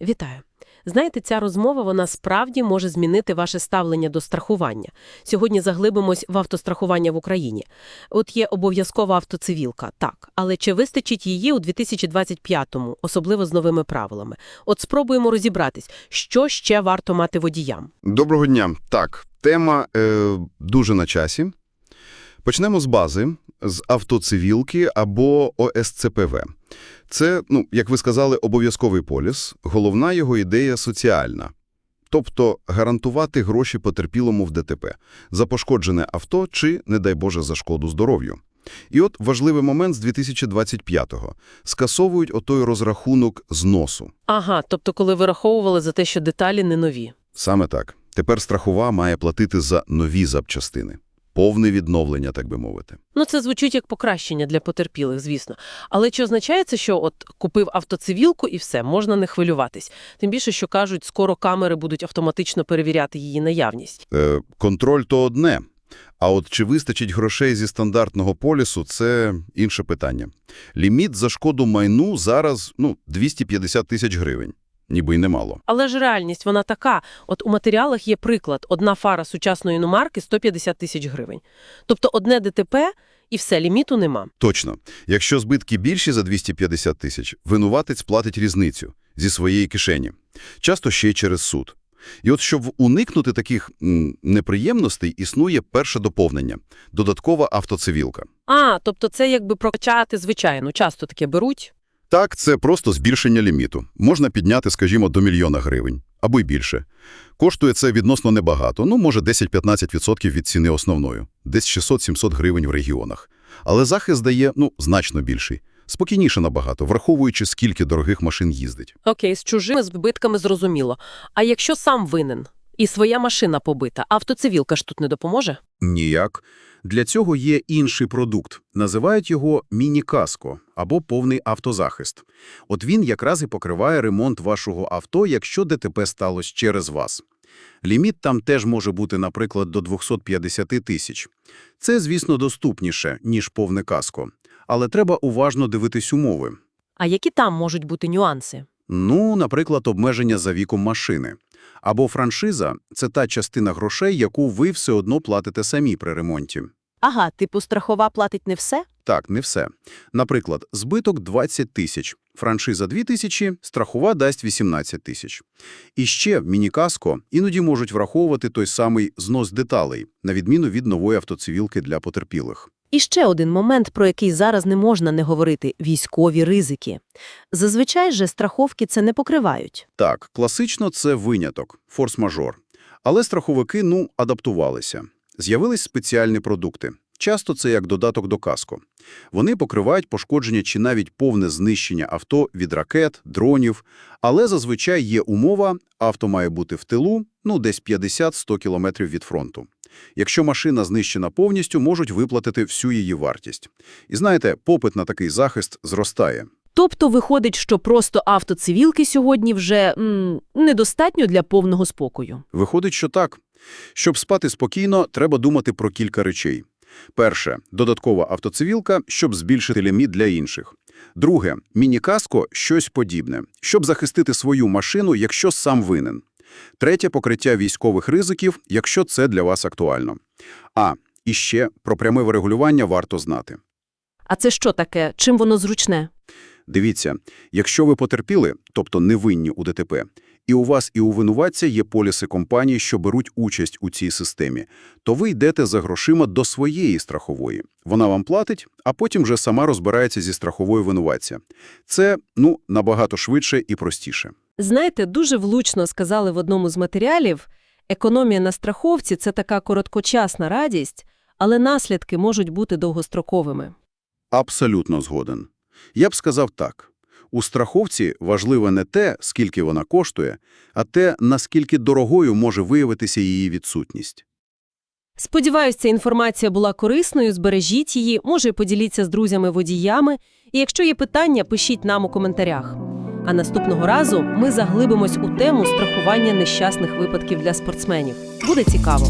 Вітаю. Знаєте, ця розмова вона справді може змінити ваше ставлення до страхування. Сьогодні заглибимось в автострахування в Україні. От є обов'язкова автоцивілка, так, але чи вистачить її у 2025-му, особливо з новими правилами? От спробуємо розібратись, що ще варто мати водіям. Доброго дня. Так, тема е, дуже на часі. Почнемо з бази, з автоцивілки або ОСЦПВ. Це, ну, як ви сказали, обов'язковий поліс. Головна його ідея соціальна. Тобто гарантувати гроші потерпілому в ДТП за пошкоджене авто чи, не дай Боже, за шкоду здоров'ю. І от важливий момент з 2025-го. Скасовують отой розрахунок зносу. Ага, тобто коли вираховували за те, що деталі не нові. Саме так. Тепер страхова має платити за нові запчастини. Повне відновлення, так би мовити. Ну, це звучить як покращення для потерпілих, звісно. Але чи означає це, що от купив автоцивілку і все, можна не хвилюватись? Тим більше, що кажуть, скоро камери будуть автоматично перевіряти її наявність. Е, контроль – то одне. А от чи вистачить грошей зі стандартного полісу – це інше питання. Ліміт за шкоду майну зараз ну, 250 тисяч гривень. Ніби й немало. Але ж реальність, вона така. От у матеріалах є приклад. Одна фара сучасної іномарки – 150 тисяч гривень. Тобто одне ДТП і все, ліміту нема. Точно. Якщо збитки більші за 250 тисяч, винуватець платить різницю зі своєї кишені. Часто ще й через суд. І от щоб уникнути таких м, неприємностей, існує перше доповнення – додаткова автоцивілка. А, тобто це якби прокачати звичайно. Часто таке беруть. Так, це просто збільшення ліміту. Можна підняти, скажімо, до мільйона гривень. Або й більше. Коштує це відносно небагато, ну, може 10-15% від ціни основної. Десь 600-700 гривень в регіонах. Але захист дає, ну, значно більший. Спокійніше набагато, враховуючи, скільки дорогих машин їздить. Окей, з чужими збитками зрозуміло. А якщо сам винен і своя машина побита, автоцивілка ж тут не допоможе? Ніяк. Для цього є інший продукт. Називають його міні-каско або повний автозахист. От він якраз і покриває ремонт вашого авто, якщо ДТП сталося через вас. Ліміт там теж може бути, наприклад, до 250 тисяч. Це, звісно, доступніше, ніж повне каско. Але треба уважно дивитись умови. А які там можуть бути нюанси? Ну, наприклад, обмеження за віком машини. Або франшиза – це та частина грошей, яку ви все одно платите самі при ремонті. Ага, типу страхова платить не все? Так, не все. Наприклад, збиток 20 тисяч, франшиза 2 тисячі, страхова дасть 18 тисяч. І ще в міні-каско іноді можуть враховувати той самий знос деталей, на відміну від нової автоцивілки для потерпілих. І ще один момент, про який зараз не можна не говорити – військові ризики. Зазвичай же страховки це не покривають. Так, класично це виняток, форс-мажор. Але страховики, ну, адаптувалися. З'явились спеціальні продукти. Часто це як додаток до каско. Вони покривають пошкодження чи навіть повне знищення авто від ракет, дронів. Але зазвичай є умова, авто має бути в тилу, ну, десь 50-100 кілометрів від фронту. Якщо машина знищена повністю, можуть виплатити всю її вартість. І знаєте, попит на такий захист зростає. Тобто виходить, що просто автоцивілки сьогодні вже м, недостатньо для повного спокою. Виходить, що так. Щоб спати спокійно, треба думати про кілька речей. Перше – додаткова автоцивілка, щоб збільшити ліміт для інших. Друге – міні-каско – щось подібне, щоб захистити свою машину, якщо сам винен. Третє – покриття військових ризиків, якщо це для вас актуально. А, і ще про пряме врегулювання варто знати. А це що таке? Чим воно зручне? Дивіться, якщо ви потерпіли, тобто невинні у ДТП, і у вас і у винуватця є поліси компаній, що беруть участь у цій системі, то ви йдете за грошима до своєї страхової. Вона вам платить, а потім вже сама розбирається зі страховою винуватця. Це, ну, набагато швидше і простіше. Знаєте, дуже влучно сказали в одному з матеріалів, економія на страховці – це така короткочасна радість, але наслідки можуть бути довгостроковими. Абсолютно згоден. Я б сказав так. У страховці важливе не те, скільки вона коштує, а те, наскільки дорогою може виявитися її відсутність. Сподіваюсь, ця інформація була корисною, збережіть її, може поділіться з друзями-водіями, і якщо є питання, пишіть нам у коментарях. А наступного разу ми заглибимось у тему страхування нещасних випадків для спортсменів. Буде цікаво.